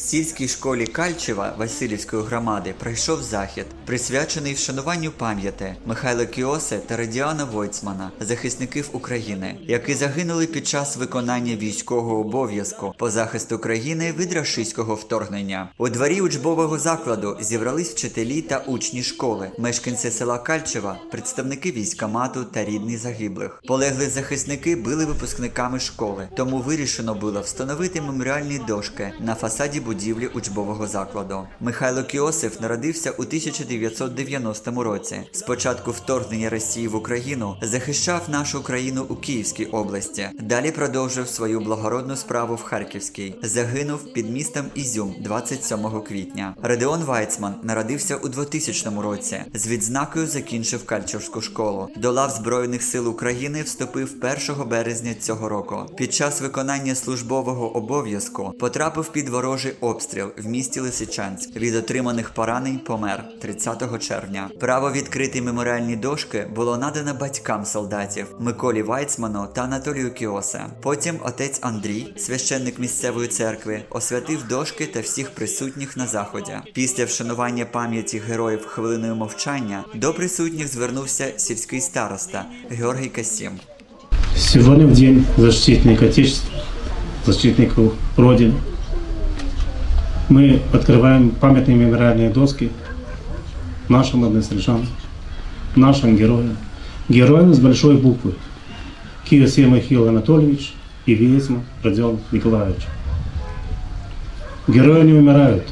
сільській школі Кальчева Васильівської громади пройшов захід, присвячений вшануванню пам'яті Михайла Кіосе та Радіана Войцмана, захисників України, які загинули під час виконання військового обов'язку по захисту країни від рашистського вторгнення. У дворі учбового закладу зібрались вчителі та учні школи, мешканці села Кальчева, представники військомату та рідні загиблих. Полегли захисники були випускниками школи, тому вирішено було встановити меморіальні дошки на фасаді будівлі учбового закладу. Михайло Кіосиф народився у 1990 році. З початку вторгнення Росії в Україну захищав нашу країну у Київській області. Далі продовжив свою благородну справу в Харківській. Загинув під містом Ізюм 27 квітня. Радіон Вайцман народився у 2000 році. З відзнакою закінчив Кальчевську школу. До лав Збройних сил України вступив 1 березня цього року. Під час виконання службового обов'язку потрапив під ворожий обстріл в місті Лисичанськ. Від отриманих поранень помер 30 червня. Право відкрити меморіальні дошки було надано батькам солдатів Миколі Вайцману та Анатолію Кіосе. Потім отець Андрій, священник місцевої церкви, освятив дошки та всіх присутніх на заході. Після вшанування пам'яті героїв хвилиною мовчання до присутніх звернувся сільський староста Георгій Касім. Сегодня в день защитника Отечества, защитников Родины, мы открываем памятные мемориальные доски нашим односельчанам, нашим героям. Героям с большой буквы. Киосе Михаил Анатольевич и Весьма Родион Николаевич. Герои не умирают.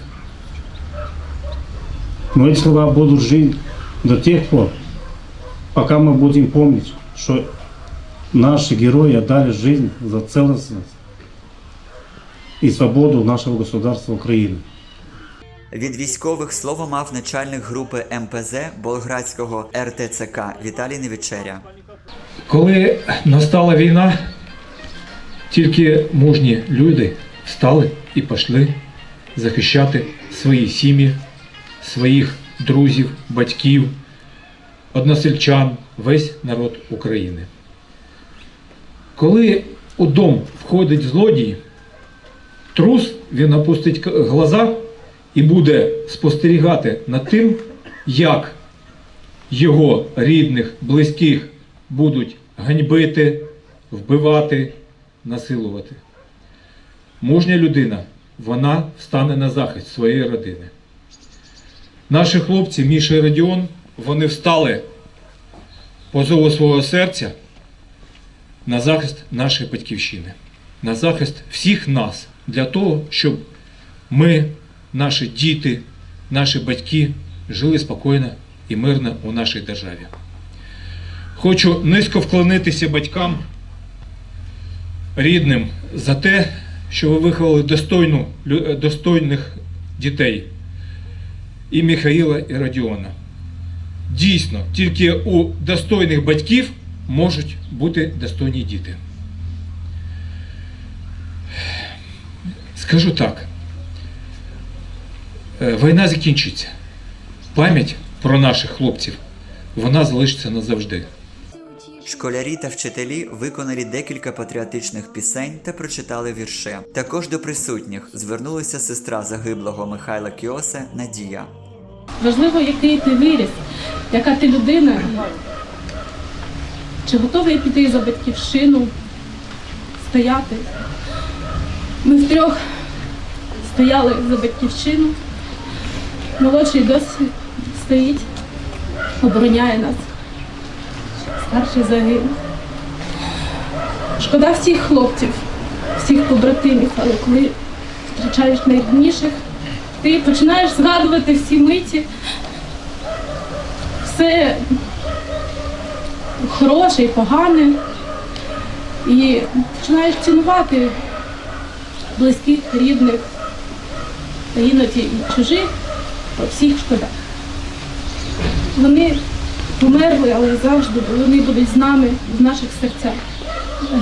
Но эти слова будут жить до тех пор, пока мы будем помнить, что Наши герои отдали жизнь за целостность и свободу нашего государства Украины. Від військових слово мав начальник групи МПЗ Болградського РТЦК Віталій Невічеря. Коли настала війна, тільки мужні люди встали і пішли захищати свої сім'ї, своїх друзів, батьків, односельчан, весь народ України. Коли у дом входить злодій, трус він опустить глаза і буде спостерігати над тим, як його рідних, близьких будуть ганьбити, вбивати, насилувати. Мужня людина, вона встане на захист своєї родини. Наші хлопці, Міша і Радіон, вони встали по зову свого серця на захист нашої батьківщини, на захист всіх нас для того, щоб ми, наші діти, наші батьки жили спокійно і мирно у нашій державі. Хочу низько вклонитися батькам рідним за те, що ви виховали достойну, е, достойних дітей і Михаїла, і Радіона. Дійсно, тільки у достойних батьків можуть бути достойні діти. Скажу так. Е, Війна закінчиться. Пам'ять про наших хлопців вона залишиться назавжди. Школярі та вчителі виконали декілька патріотичних пісень та прочитали вірші. Також до присутніх звернулася сестра загиблого Михайла Кіосе Надія. Важливо, який ти виріс, яка ти людина. Чи готовий піти за батьківщину, стояти? Ми втрьох стояли за батьківщину. Молодший досі стоїть, обороняє нас. Старший загинув. Шкода всіх хлопців, всіх побратимів, але коли втрачаєш найрідніших, ти починаєш згадувати всі миті, все хороше і погане, і починаєш цінувати близьких, рідних, та іноді і чужих, по всіх шкода. Вони померли, але завжди вони будуть з нами в наших серцях.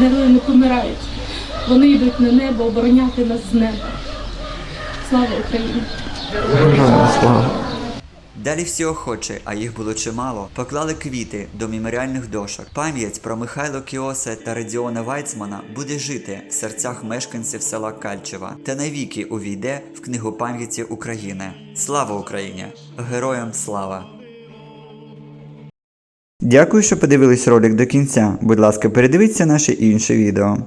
Герої не помирають. Вони йдуть на небо обороняти нас з неба. Слава Україні! Далі всі охочі, а їх було чимало, поклали квіти до меморіальних дошок. Пам'ять про Михайло Кіосе та Радіона Вайцмана буде жити в серцях мешканців села Кальчева та навіки увійде в книгу пам'яті України. Слава Україні! Героям слава! Дякую, що подивились ролик до кінця. Будь ласка, передивіться наші інші відео.